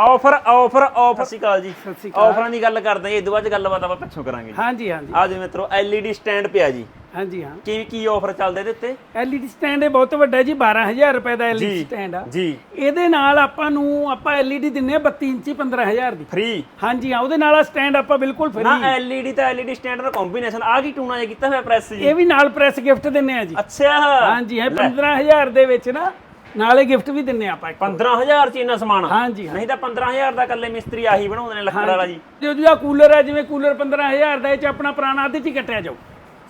Offer offer offer. ਸਤਿ ਸ਼੍ਰੀ ਅਕਾਲ ਜੀ। ਸਤਿ ਸ਼੍ਰੀ ਅਕਾਲ। ਆਫਰਾਂ ਦੀ ਗੱਲ ਕਰਦੇ ਹਾਂ ਇਹ ਤੋਂ ਬਾਅਦ ਗੱਲਬਾਤ ਆਪਾਂ ਪਿੱਛੋਂ ਕਰਾਂਗੇ ਹਾਂਜੀ ਹਾਂਜੀ। ਆ ਜੀ ਮਿੱਤਰੋ LED ਸਟੈਂਡ ਪਿਆ ਜੀ। ਹਾਂਜੀ ਹਾਂ। ਕੀ ਕੀ ਆਫਰ ਚੱਲਦਾ ਇਹਦੇ ਉੱਤੇ? LED ਸਟੈਂਡ ਇਹ ਬਹੁਤ ਵੱਡਾ ਜੀ 12000 ਰੁਪਏ ਦਾ LED ਜੀ ਸਟੈਂਡ ਆ। ਜੀ। ਇਹਦੇ ਨਾਲ ਆਪਾਂ ਨੂੰ ਆਪਾਂ LED ਦਿੰਨੇ ਆ 32 ਇੰਚੀ 15000 ਦੀ। ਫ੍ਰੀ ਹਾਂਜੀ ਹਾਂ ਉਹਦੇ ਨਾਲ ਆ ਸਟੈਂਡ ਆਪਾਂ ਬਿਲਕੁਲ ਨਾ ਫ੍ਰੀ LED ਤਾਂ LED ਸਟੈਂਡ ਦਾ ਕੰਬੀਨੇਸ਼ਨ ਆ ਕੀ ਟੂਣਾ ਜਿਹਾ ਕੀਤਾ ਹੋਇਆ ਪ੍ਰੈਸ ਜੀ? ਇਹ ਵੀ ਨਾਲ ਪ੍ਰੈਸ ਗਿਫਟ ਦਿੰਨੇ ਆ ਜੀ। ਅੱਛਾ। ਹਾਂਜੀ ਇਹ 15000 ਦੇ ਵਿੱਚ ਨਾ ਨਾਲੇ ਗਿਫਟ ਵੀ ਦਿੰਨੇ ਆਪਾਂ ਇੱਕ। 15000 ਚ ਇੰਨਾ ਸਮਾਨ ਹਾਂਜੀ ਹਾਂ। ਨਹੀਂ ਤਾਂ 15000 ਦਾ ਇਕੱਲੇ ਮਿਸਤਰੀ ਆਹੀ ਬਣਾਉਂਦੇ ਨੇ ਲੱਕੜ ਵਾਲਾ ਜੀ। ਜੋ ਜਿਹੜਾ ਕੂਲਰ ਹੈ ਜਿਵੇਂ ਕੂਲਰ 15000 ਦਾ ਇਹ ਚ ਆਪਣਾ ਪੁਰਾਣਾ ਅੱਧੇ ਚ ਹੀ ਕੱਟਿਆ ਜਾਊ।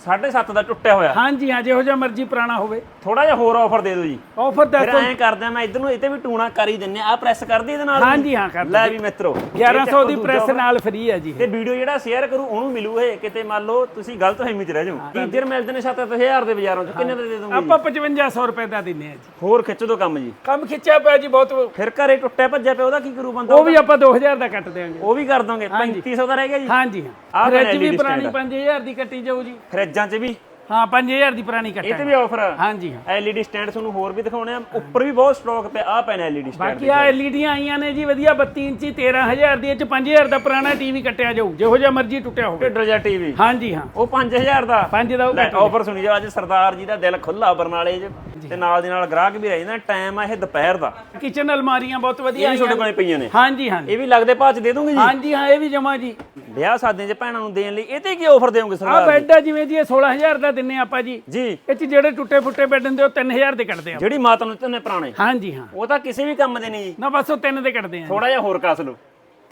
7.5 ਦਾ ਟੁੱਟਿਆ ਹੋਇਆ। ਹਾਂਜੀ ਹਾਂ ਜਿਹੋ ਜਿਹਾ ਮਰਜ਼ੀ ਪੁਰਾਣਾ ਹੋਵੇ। ਥੋੜਾ ਜਿਹਾ ਹੋਰ ਆਫਰ ਦੇ ਦਿਓ ਜੀ। ਆਫਰ ਫਿਰ ਦੱਸੋ ਐਂ ਕਰਦੇ ਆ ਮੈਂ ਇਧਰ ਨੂੰ ਇਹ ਤੇ ਵੀ ਟੂਣਾ ਕਰ ਹੀ। ਦਿੰਨੇ ਆ ਪ੍ਰੈਸ ਕਰਦੀ ਇਹਦੇ ਨਾਲ ਹਾਂਜੀ ਹਾਂ ਕਰ ਲੈ ਵੀ ਮਿੱਤਰੋ 1100 ਦੀ ਪ੍ਰੈਸ ਨਾਲ ਫ੍ਰੀ ਹੈ ਜੀ। ਤੇ ਵੀਡੀਓ ਜਿਹੜਾ ਸ਼ੇਅਰ ਕਰੂ ਉਹਨੂੰ ਮਿਲੂ ਇਹ ਕਿਤੇ ਮੰਨ ਲਓ ਤੁਸੀਂ ਗਲਤ ਫਹਿਮੀ ਚ ਰਹਿ ਜਾਓ। ਗੀਜਰ ਮਿਲਦੇ ਨੇ 7-8000 ਦੇ ਬਾਜ਼ਾਰੋਂ ਚ? ਕਿੰਨੇ ਦੇ ਦੇ ਦੋਗੇ ਆਪਾਂ 5500 ਰੁਪਏ ਦਾ ਦਿੰਨੇ ਆ ਜੀ। ਹੋਰ ਖਿੱਚ ਦੋ ਕੰਮ ਜੀ। ਕੰਮ ਖਿੱਚਿਆ ਪਿਆ ਜੀ ਬਹੁਤ। ਫਿਰ ਘਰੇ ਟੁੱਟਿਆ ਭੱਜਿਆ ਪਿਆ ਉਹਦਾ ਕੀ ਕਰੂ ਬੰਦਾ? ਉਹ ਵੀ ਆਪਾਂ 2000 ਦਾ ਕੱਟ ਦੇਾਂਗੇ ਉਹ ਵੀ ਕਰ ਦੋਗੇ 3500 ਦਾ ਰਹਿ ਗਿਆ ਜੀ। ਹਾਂਜੀ ਹਾਂ। ਫ੍ਰਿਜ ਵੀ ਪੁਰਾਣੀ 5000 ਦੀ ਕੱਟੀ ਜਾਊ ਜੀ। ਫਰਿੱਜਾਂ 'ਚ ਵੀ ਹਾਂ 5000 ਦੀ ਪੁਰਾਣੀ ਇਹ ਤੇ ਵੀ ਆਫਰ ਆ। ਹਾਂਜੀ ਹਾਂ। LED ਸਟੈਂਡ ਤੁਹਾਨੂੰ ਹੋਰ ਵੀ ਦਿਖਾਉਣੇ ਆ। ਉੱਪਰ ਵੀ ਬਹੁਤ ਸਟਾਕ ਪਿਆ ਆ ਪੈਣਾ LED ਸਟੈਂਡ ਬਾਕੀ ਆ ਐਲਈਡੀਆਂ ਆਈਆਂ ਨੇ ਜੀ ਵਧੀਆ 32 ਇੰਚੀ 13000 ਦੀ ਇਹ ਚ 5000 ਦਾ ਪੁਰਾਣਾ ਟੀਵੀ ਕੱਟਿਆ ਜਾਊ। ਜਿਹੋ ਜਿਹਾ ਮਰਜ਼ੀ ਟੁੱਟਿਆ ਹੋਵੇ। ਢਿੱਡਰ ਜਾਂ ਟੀਵੀ ਹਾਂਜੀ ਹਾਂ। ਉਹ 5000 ਦਾ। 5 ਦਾ ਕੱਟ ਆਫਰ ਸੁਣੀ ਜਾਓ ਅੱਜ ਸਰਦਾਰ ਜੀ ਦਾ ਦਿਲ ਖੁੱਲਾ ਬਰਨਾਲੇ 'ਚ ਤੇ ਨਾਲ ਦੀ ਨਾਲ ਗ੍ਰਾਹਕ ਵੀ ਰਹਿੰਦਾ ਟਾਈਮ ਆ ਇਹ ਦੁਪਹਿਰ ਦਾ। ਕਿਚਨ ਅਲਮਾਰੀਆਂ ਬਹੁਤ ਇਹ ਵਧੀਆ ਤੁਹਾਡੇ ਆਈਆਂ ਕੋਲੇ ਪਈਆਂ ਨੇ। ਹਾਂਜੀ ਹਾਂਜੀ ਇਹ ਵੀ ਲੱਗਦੇ ਭਾਅ 'ਚ ਦੇ ਦੋਗੇ ਜੀ? ਹਾਂਜੀ ਹਾਂ ਇਹ ਵੀ ਜਮਾ ਜੀ। ਵਿਆਹ ਸਾਦੇ 'ਚ ਭੈਣਾਂ ਨੂੰ ਦੇਣ ਲਈ ਇਹ ਤੇ ਕੀ ਆਫਰ ਦੇਵੋਗੇ ਆ ਸਰਦਾਰ ਬੈੱਡ ਆ ਜਿਵੇਂ ਜੀ ਇਹ 16000 ਦਾ ਦਿੰਨੇ ਆਪਾਂ ਜੀ। ਜੀ। ਇਹ ਚ ਜਿਹੜੇ ਟੁੱਟੇ ਫੁੱਟੇ ਬੈੱਡ ਹੁੰਦੇ ਉਹ 3000 ਦੇ ਕੱਟਦੇ ਆ ਜਿਹੜੀ ਮਾਤਾ ਨੂੰ ਦਿੱਤੇ ਨੇ ਪੁਰਾਣੇ। ਹਾਂਜੀ ਹਾਂ। ਉਹ ਤਾਂ ਕਿਸੇ ਵੀ ਕੰਮ ਦੇ ਨਹੀਂ ਜੀ। ਨਾ ਬਸ ਉਹ ਤਿੰਨ ਦੇ ਕੱਟਦੇ ਆ ਥੋੜਾ ਜਿਹਾ ਹੋਰ ਕਸ ਲਓ।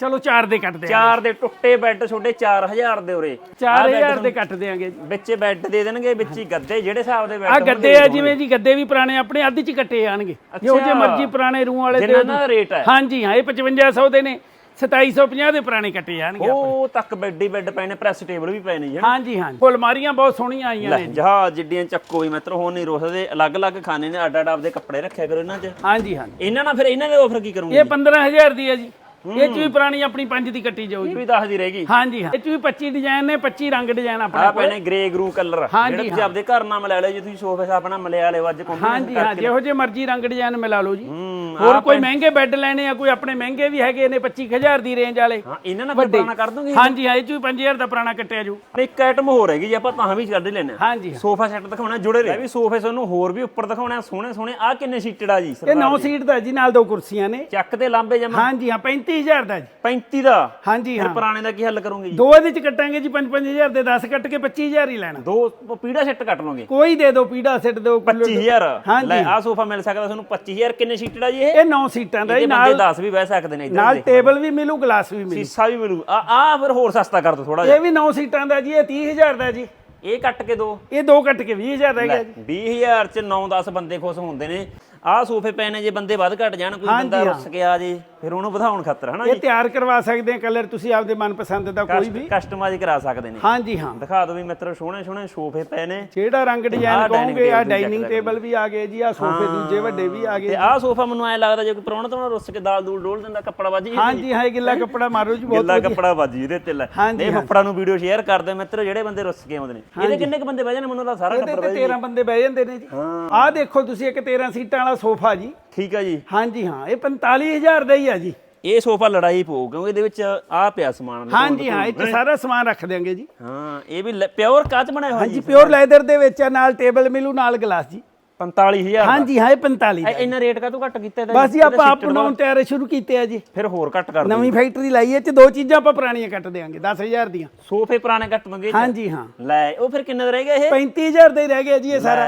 ਚਲੋ ਚਾਰ ਦੇ ਕੱਟਦੇ ਆ। ਚਾਰ ਦੇ ਟੁੱਟੇ ਬੈੱਡ ਛੋਟੇ 4000 ਦੇ ਉਰੇ। 4000 ਦੇ ਕੱਟ ਦਿਆਂਗੇ ਜੀ। ਵਿੱਚ ਬੈੱਡ ਦੇ ਦੇਣਗੇ ਵਿੱਚ ਹੀ ਗੱਦੇ ਜਿਹੜੇ ਹਿਸਾਬ ਦੇ ਆ ਬੈੱਡ ਗੱਦੇ ਆ ਜਿਵੇਂ ਜੀ। ਗੱਦੇ ਵੀ ਪੁਰਾਣੇ ਆਪਣੇ ਅੱਧ ਚ ਕੱਟੇ ਜਾਣਗੇ। ਜਿਹੋ ਜਿਹੇ ਮਰਜ਼ੀ ਪੁਰਾਣੇ ਰੂਮ ਵਾਲੇ ਜਿੰਨਾ ਦੇ ਦਾ। ਰੇਟ ਹੈ। ਹਾਂਜੀ ਹਾਂ ਇਹ 5500 ਦੇ ਨੇ। 2750 ਦੇ ਪੁਰਾਣੇ ਕੱਟੇ ਜਾਣਗੇ ਉਹ ਤੱਕ ਬੈੱਡ ਹੀ ਬੈੱਡ ਪਏ ਨੇ ਪ੍ਰੈਸ ਟੇਬਲ ਵੀ ਪਏ ਨੇ ਜੀ ਹਾਂਜੀ ਹਾਂ ਫੁਲਮਾਰੀਆਂ ਬਹੁਤ ਸੋਹਣੀਆਂ ਆਈਆਂ ਲੈ ਨੇ ਜਹਾਜ਼ ਜਿੱਡੀਆਂ ਚੱਕੋ ਵੀ ਮਿੱਤਰ ਹੋ ਨਹੀਂ ਰੋਸਦੇ ਅਲੱਗ-ਅਲੱਗ ਖਾਨੇ ਨੇ ਅੱਡ ਅੱਡ ਆਪਦੇ ਕੱਪੜੇ ਰੱਖਿਆ ਕਰੋ ਇਹਨਾਂ 'ਚ। ਹਾਂਜੀ ਹਾਂ ਇਹਨਾਂ ਨਾਲ ਫਿਰ ਇਹਨਾਂ ਦੇ ਆਫਰ ਕੀ ਕਰੂੰਗੇ ਇਹ 15000 ਦੀ ਹੈ ਜੀ। ਇਹ ਚ ਵੀ ਪੁਰਾਣੀ ਆਪਣੀ ਪੰਜ ਦੀ ਕੱਟੀ ਜਾਊ ਇਹ ਜੀ ਵੀ ਦੱਸਦੀ ਰਹੇਗੀ ਹਾਂਜੀ ਹਾਂ। ਇਹ ਚ ਵੀ 25 ਡਿਜ਼ਾਈਨ ਨੇ 25 ਰੰਗ ਡਿਜ਼ਾਈਨ ਆਪਣਾ ਆ ਪਏ ਨੇ ਗ੍ਰੇ ਗਰੂ ਕਲਰ ਜਿਹੜੇ ਤੁਸੀਂ ਆਪਦੇ ਘਰ ਨਾਲ ਮਿਲਾ ਲਿਓ ਜੇ ਤੁਸੀਂ ਸੋਫੇ ਸਾਫ਼ ਨਾਲ ਮਿਲਿਆ ਲਿਓ ਅੱਜ ਕੰਪਨੀ ਹਾਂਜੀ ਹਾਂ ਜਿਹੋ ਜਿਹੇ ਮਰਜ਼ੀ ਰੰਗ ਡਿਜ਼ਾਈਨ ਮਿਲਾ ਲਓ ਜੀ। ਹੂੰ ਹੋਰ ਕੋਈ ਮਹਿੰਗੇ ਬੈੱਡ ਲੈਣੇ ਆ ਕੋਈ ਆਪਣੇ ਮਹਿੰਗੇ ਵੀ ਹੈਗੇ ਨੇ 25000 ਦੀ ਰੇਂਜ ਵਾਲੇ। ਹਾਂ ਇਹਨਾਂ ਨਾਲ ਫਿਰ ਪੁਰਾਣਾ ਕਰ ਦੋਗੇ ਹਾਂਜੀ ਹਾਂ ਇਹ ਚ ਵੀ 5000 ਦਾ ਪੁਰਾਣਾ ਕੱਟਿਆ ਜੂ ਇੱਕ ਆਈਟਮ ਹੋਰ ਹੈਗੀ ਜੀ ਆਪਾਂ ਤਾਂ ਵੀ ਕੱਢ ਲੈਣੇ ਆ ਹਾਂਜੀ ਹਾਂ। ਸੋਫਾ ਸੈੱਟ ਦਿਖਾਉਣਾ ਜੁੜੇ ਰਹੇ। ਵੀ ਸੋਫੇ ਤੁਹਾਨੂੰ ਹੋਰ ਵੀ ਉੱਪਰ ਦਿਖਾਉਣੇ ਸੋਹਣੇ ਸੋਹਣੇ ਆ ਕਿੰਨੇ ਸੀਟਡ ਆ ਜੀ ਇਹ 9 ਸੀਟ ਦਾ ਜੀ ਨਾਲ ਦੋ ਕੁਰਸੀਆਂ ਨੇ। ਚੱਕ ਤੇ ਲਾਂਬੇ ਜਮਾ। ਹਾਂਜੀ ਹਾਂ 35000 ਦਾ ਜੀ। 35 ਦਾ? ਹਾਂਜੀ ਫਿਰ ਹਾਂ। ਪੁਰਾਣੇ ਦਾ ਕੀ ਹੱਲ ਕਰੋਗੇ ਜੀ? ਦੋ ਇਹਦੇ ਚ ਕੱਟਾਂਗੇ ਜੀ 5-5000 ਦੇ 10 ਕੱਟ ਕੇ 25000 ਹੀ ਲੈਣਾ। ਦੋ ਪੀੜਾ ਸੈੱਟ ਕੱਟ ਲਓਗੇ? ਕੋਈ ਦੇ ਦਿਓ ਪੀੜਾ ਸੈੱਟ ਦਿਓ ਦਿਓ। 25000 ਹਾਂਜੀ। ਲੈ ਆ ਸੋਫਾ ਮਿਲ ਸਕਦਾ ਤੁਹਾਨੂੰ 25000 ਕਿੰਨੇ ਸੀਟਡ ਆ ਜੀ ਇਹ? ਇਹ 9 ਸੀਟਾਂ ਦਾ ਜੀ ਬੰਦੇ ਨਾਲ 10 ਵੀ ਬਹਿ ਸਕਦੇ ਨੇ ਇੱਧਰ ਨਾਲ ਟੇਬਲ ਵੀ ਮਿਲੂ ਗਲਾਸ ਵੀ ਮਿਲੂ। ਸੀਸਾ ਵੀ ਮਿਲੂ। ਆ ਆ ਫਿਰ ਹੋਰ ਸਸਤਾ ਕਰ ਦੋ ਥੋੜਾ ਜਿਹਾ। ਇਹ ਵੀ 9 ਸੀਟਾਂ ਦਾ ਜੀ ਇਹ 30000 ਦਾ ਜੀ। ਇਹ ਕੱਟ ਕੇ ਦੋ। ਇਹ ਦੋ ਕੱਟ ਕੇ 20000 ਰਹਿ ਗਿਆ ਜੀ। 20000 ਚ 9-10 ਬੰਦੇ ਖੁਸ਼ ਹੁੰਦੇ ਨੇ। ਆਹ ਸੋਫੇ ਪਏ ਨੇ ਜੇ ਬੰਦੇ ਵੱਧ ਘਟ ਜਾਣ ਕੋਈ ਬੰਦਾ ਰੁੱਸ ਕੇ ਆ ਜੇ ਫਿਰ ਉਹਨੂੰ ਵਧਾਉਣ ਖਾਤਰ ਹਨਾ ਇਹ ਤਿਆਰ ਕਰਵਾ ਸਕਦੇ ਆ ਕਲਰ ਤੁਸੀਂ ਆਪਦੇ ਮਨਪਸੰਦ ਦਾ ਕੋਈ ਵੀ। ਕਸਟਮਾਈਜ਼ ਕਰਾ ਸਕਦੇ ਨੇ। ਹਾਂਜੀ ਹਾਂ। ਦਿਖਾ ਦਿਓ ਵੀ ਮਿੱਤਰੋ ਸੋਹਣੇ ਸੋਹਣੇ ਸੋਫੇ ਪਏ ਨੇ। ਜਿਹੜਾ ਰੰਗ ਡਿਜ਼ਾਈਨ ਕਹੋਗੇ? ਆ ਡਾਈਨਿੰਗ ਟੇਬਲ ਵੀ ਆ ਗਏ ਜੀ ਆ ਸੋਫੇ ਦੂਜੇ ਵੱਡੇ ਵੀ ਆ ਤੇ ਗਏ ਆਹ ਸੋਫਾ ਮੈਨੂੰ ਐ ਲੱਗਦਾ ਜੇ ਕੋਈ ਪ੍ਰਾਹੁਣਾ ਤਾਂ ਰੁੱਸ ਕੇ ਦਾਲ ਦੂਲ ਡੋਲ ਦਿੰਦਾ ਕੱਪੜਾ ਵੱਜ ਜੀ ਹਾਂਜੀ ਹਾਂ ਇਹ ਗਿੱਲਾ ਕੱਪੜਾ ਮਾਰੋ ਜੀ ਬਹੁਤ ਗਿੱਲਾ ਕੱਪੜਾ ਵੱਜ ਜੀ ਇਹਦੇ ਤੇ ਲੈ। ਇਹ ਫੱਫੜਾ ਨੂੰ ਵੀਡੀਓ ਸ਼ੇਅਰ ਕਰਦੇ ਮਿੱਤਰੋ ਜਿਹੜੇ ਬੰਦੇ ਰੁੱਸ ਕੇ ਆਉਂਦੇ ਨੇ। ਇਹਦੇ ਕਿੰਨੇ ਕ ਬੰਦੇ ਬਹਿ ਜਾਣੇ? ਮੈਨੂੰ ਤਾਂ ਸਾਰਾ ਟੱਬਰ ਤੇ 13 ਬੰਦੇ ਬਹਿ ਜਾਂਦੇ ਨੇ ਜੀ। ਆਹ ਦੇਖੋ ਤੁਸੀਂ ਇੱਕ 13 ਸੀਟਾਂ ਵਾਲਾ ਸੋਫਾ ਜੀ। ਠੀਕ ਆ ਜੀ। ਹਾਂਜੀ ਹਾਂ ਇਹ 45000 ਦਾ ਹੀ ਆ ਜੀ। ਇਹ ਸੋਫਾ ਲੜਾਈ ਪਊ ਕਿਉਂਕਿ ਇਹਦੇ ਵਿੱਚ ਆ ਪਿਆ ਸਮਾਨ ਹਾਂਜੀ ਹਾਂ ਇਹ 'ਚ ਸਾਰਾ ਸਮਾਨ ਰੱਖ ਦਿਆਂਗੇ ਜੀ। ਹਾਂ ਇਹ ਵੀ ਪਿਓਰ ਕੱਚ ਬਣਿਆ ਹੋਇਆ ਹਾਂਜੀ ਪਿਓਰ ਲੈਦਰ ਦੇ ਵਿੱਚ ਆ ਨਾਲ ਟੇਬਲ ਮਿਲੂ ਨਾਲ ਗਲਾਸ ਜੀ। 45000 ਹਾਂਜੀ ਹਾਂ ਇਹ 45 ਦਾ। ਇੰਨਾ ਰੇਟ ਕਾ ਤੂੰ ਘੱਟ ਕੀਤਾ ਇਹਦਾ? ਬਸ ਜੀ ਆਪਾਂ ਆਪ ਬਣਾਉਣ ਤਿਆਰ ਸ਼ੁਰੂ ਕੀਤੇ ਆ ਜੀ। ਫਿਰ ਹੋਰ ਘੱਟ ਕਰ ਦੇ ਨਵੀਂ ਫੈਕਟਰੀ ਲਾਈ ਇਹ ਚ ਦੋ ਚੀਜ਼ਾਂ ਆਪਾਂ ਪੁਰਾਣੀਆਂ ਕੱਟ ਦੇਾਂਗੇ 10000 ਦੀਆਂ। ਸੋਫੇ ਪੁਰਾਣੇ ਕੱਟ ਮੰਗੇ ਹਾਂਜੀ ਹਾਂ। ਲੈ ਉਹ ਫਿਰ ਕਿੰਨੇ ਦਾ ਰਹਿ ਗਿਆ ਇਹ? 35000 ਦਾ ਹੀ ਰਹਿ ਗਿਆ ਜੀ ਇਹ ਸਾਰਾ।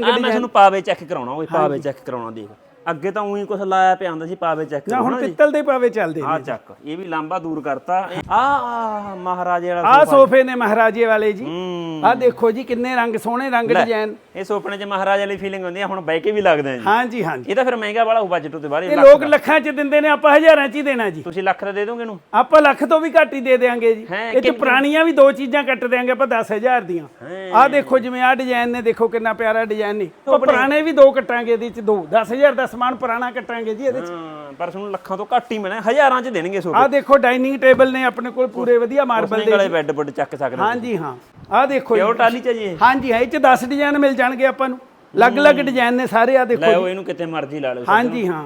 ਮੈਂ ਤੁਹਾਨੂੰ ਪਾਵੇ ਚੈੱਕ ਕਰਾਉਣਾ ਉਹ ਪਾਵੇ ਚੈੱਕ ਕਰਾਉਣਾ ਦੇਖ। ਅੱਗੇ ਤਾਂ ਉਹੀ ਕੁਝ ਲਾਇਆ ਪਿਆ ਹੁੰਦਾ ਸੀ ਪਾਵੇ ਚੈੱਕ ਨਾ ਹੁਣ ਜੀ। ਪਿੱਤਲ ਦੇ ਪਾਵੇ ਚੱਲਦੇ ਆ ਨੇ ਚੱਕ ਇਹ ਵੀ ਲਾਂਬਾ ਦੂਰ ਕਰਤਾ। ਆ ਆ ਮਹਾਰਾਜੇ ਵਾਲਾ ਆਹ ਸੋਫੇ। ਨੇ ਮਹਾਰਾਜੇ ਵਾਲੇ ਜੀ। ਹੂੰ। ਆਹ ਦੇਖੋ ਜੀ ਕਿੰਨੇ ਰੰਗ ਸੋਹਣੇ ਰੰਗ ਡਿਜ਼ਾਈਨ ਇਹ ਸੋਪਣੇ ਚ ਮਹਾਰਾਜੇ ਵਾਲੀ ਫੀਲਿੰਗ ਹੁੰਦੀ ਆ ਹੁਣ ਬਹਿ ਕੇ ਵੀ ਲੱਗਦਾ ਜੀ। ਹਾਂਜੀ ਹਾਂਜੀ। ਇਹ ਤਾਂ ਫਿਰ ਮਹਿੰਗਾ ਵਾਲਾ ਹੋ ਬਜਟ ਉਤੇ ਬਾਹਰ ਇਹ ਲੋਕ ਲੱਖਾਂ ਚ ਦਿੰਦੇ ਨੇ ਆਪਾਂ ਹਜ਼ਾਰਾਂ ਚ ਹੀ ਦੇਣਾ ਜੀ। ਤੁਸੀਂ ਲੱਖ ਦਾ ਦੇ ਦੋਗੇ ਇਹਨੂੰ? ਆਪਾਂ ਲੱਖ ਤੋਂ ਵੀ ਘੱਟ ਹੀ ਦੇ ਦੇਾਂਗੇ ਜੀ। ਹੈਂ, ਇਹ ਚ ਪੁਰਾਣੀਆਂ ਵੀ ਦੋ ਚੀਜ਼ਾਂ ਕੱਟ ਦੇਾਂਗੇ ਆਪਾਂ 10000 ਦੀਆਂ। ਹੈਂ। ਆਹ ਦੇਖੋ ਜਿਵੇਂ ਆਹ ਡਿਜ਼ਾਈਨ ਨੇ ਦੇਖੋ ਕਿੰਨਾ ਪਿਆਰਾ ਡਿਜ਼ਾਈਨ ਨੇ। ਆਪਾਂ ਪੁਰਾਣੇ ਵੀ ਦੋ ਕੱਟਾਂਗੇ ਇਹਦੇ ਚ ਦੋ 10000 ਦਾ ਸਮਾਨ ਪੁਰਾਣਾ ਕੱਟਾਂਗੇ ਜੀ ਇਹਦੇ ਚ। ਹਾਂ, ਪਰ ਤੁਹਾਨੂੰ ਲੱਖਾਂ ਤੋਂ ਘੱਟ ਹੀ ਮਿਲਣਾ ਹਜ਼ਾਰਾਂ ਚ ਦੇਣਗੇ ਸੋਫੇ ਆਹ ਦੇਖੋ ਡਾਈਨਿੰਗ ਟੇਬਲ ਨੇ ਆਪਣੇ ਕੋਲ ਪੂਰੇ ਵਧੀਆ ਮਾਰਬਲ ਦੇ ਵਾਲੇ ਬੈੱਡ ਬੁੱਡ ਚੱਕ ਸਕਦੇ ਹੋ। ਹਾਂਜੀ ਹਾਂ। ਆਹ ਦੇਖੋ ਜੀ। ਪਿਓਰ ਟਾਲੀ ਚ ਜੀ ਇਹ। ਹਾਂਜੀ ਹਾਂ ਇਹ ਚ 10 ਡਿਜ਼ਾਈਨ ਮਿਲ ਜਾਣਗੇ ਆਪਾਂ ਨੂੰ। ਅਲੱਗ-ਅਲੱਗ ਡਿਜ਼ਾਈਨ ਨੇ ਸਾਰੇ ਆ ਦੇਖੋ ਲੈ ਉਹ ਇਹਨੂੰ ਕਿਤੇ ਮਰਜ਼ੀ ਲਾ ਲਓ ਹਾਂਜੀ ਹਾਂ।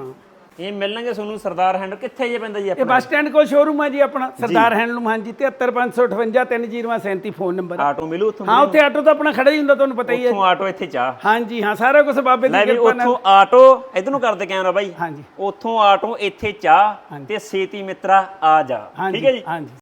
ਇਹ ਮਿਲਣਗੇ ਤੁਹਾਨੂੰ ਸਰਦਾਰ ਹੈਂਡ ਕਿੱਥੇ ਜੇ ਪੈਂਦਾ ਜੀ ਇਹ ਆਪਣਾ? ਬੱਸ ਸਟੈਂਡ ਕੋਲ ਸ਼ੋਰੂਮ ਹੈ ਜੀ ਆਪਣਾ ਸਰਦਾਰ ਹੈਂਡਲੂਮ ਹਾਂਜੀ 73558 307 ਫੋਨ ਨੰਬਰ ਆਟੋ ਮਿਲੂ ਉੱਥੋਂ ਹਾਂ ਉੱਥੇ ਆਟੋ ਤਾਂ ਆਪਣਾ ਖੜਾ ਹੀ ਹੁੰਦਾ ਤੁਹਾਨੂੰ ਪਤਾ ਹੀ ਹੈ। ਉੱਥੋਂ ਆਟੋ ਇੱਥੇ ਚਾਹ। ਹਾਂਜੀ ਹਾਂ ਸਾਰਾ ਕੁਝ ਬਾਬੇ ਦੀ ਲੈ ਵੀ ਕਿਰਪਾ ਨਾਲ। ਉੱਥੋਂ ਆਟੋ ਇਧਰ ਨੂੰ ਕਰਦੇ ਕੈਮਰਾ ਬਾਈ। ਹਾਂਜੀ। ਉੱਥੋਂ ਆਟੋ ਇੱਥੇ ਚਾਹ ਤੇ ਸੇਤੀ ਮਿੱਤਰਾ ਆ ਜਾ। ਹਾਂਜੀ ਠੀਕ ਹੈ ਜੀ? ਹਾਂਜੀ।